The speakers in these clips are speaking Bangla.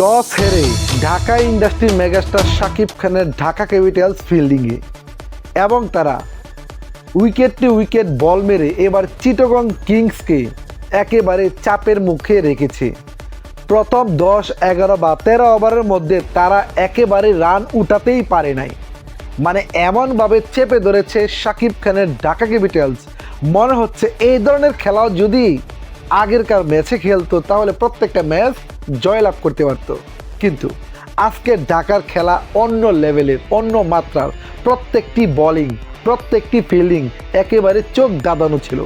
টস হেরে ঢাকা ইন্ডাস্ট্রির মেগাস্টার শাকিব খানের ঢাকা ক্যাপিটালস ফিল্ডিংয়ে। এবং তারা উইকেটটি উইকেট বল মেরে এবার চিটগং কিংসকে একেবারে চাপের মুখে রেখেছে। প্রথম দশ, এগারো বা তেরো ওভারের মধ্যে তারা একেবারে রান উঠাতেই পারে নাই। মানে এমনভাবে চেপে ধরেছে শাকিব খানের ঢাকা ক্যাপিটালস। মনে হচ্ছে এই ধরনের খেলাও যদি আগেরকার ম্যাচে খেলতো, তাহলে প্রত্যেকটা ম্যাচ জয়লাভ করতে পারতো। কিন্তু আজকে ঢাকার খেলা অন্য লেভেলের, অন্য মাত্রার, প্রত্যেকটি বলিং প্রত্যেকটি ফিল্ডিং একেবারে চোখ দাদানো ছিল।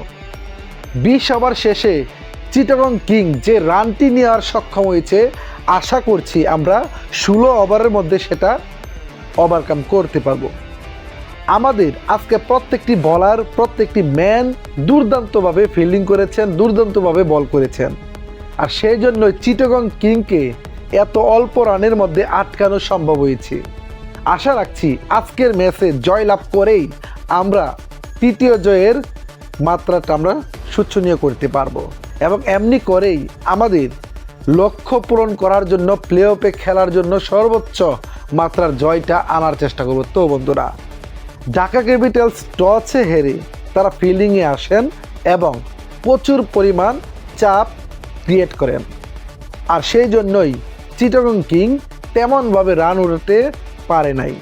বিশ ওভার শেষে চিটাগং কিং যে রানটি নেওয়ার সক্ষম হয়েছে, আশা করছি আমরা ষোলো ওভারের মধ্যে সেটা ওভারকাম করতে পারব। আমাদের আজকে প্রত্যেকটি বলার প্রত্যেকটি ম্যান দুর্দান্তভাবে ফিল্ডিং করেছেন, দুর্দান্তভাবে বল করেছেন। আর সেই জন্য চিটাগং কিংকে এত অল্প রানের মধ্যে আটকানো সম্ভব হয়েছে। আশা রাখছি আজকের ম্যাচে জয়লাভ করেই আমরা তৃতীয় জয়ের মাত্রাটা আমরা সূচনীয় করতে পারব। এবং এমনি করেই আমাদের লক্ষ্য পূরণ করার জন্য প্লে অফে খেলার জন্য সর্বোচ্চ মাত্রার জয়টা আনার চেষ্টা করব। তো বন্ধুরা ঢাকা ক্যাপিটালস টসে হেরে তারা ফিল্ডিংয়ে আসেন এবং প্রচুর পরিমাণ চাপ ক্রিয়েট করেন। আর সেই জন্যই চিটাগং কিং তেমনভাবে রান উঠাতে পারে নাই।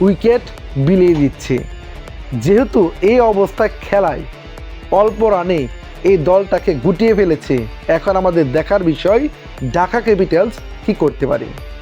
উইকেট বিলিয়ে দিচ্ছে। যেহেতু এই অবস্থায় খেলায় অল্প রানে এই দলটাকে গুটিয়ে ফেলেছে, এখন আমাদের দেখার বিষয় ঢাকা ক্যাপিটালস কী করতে পারে।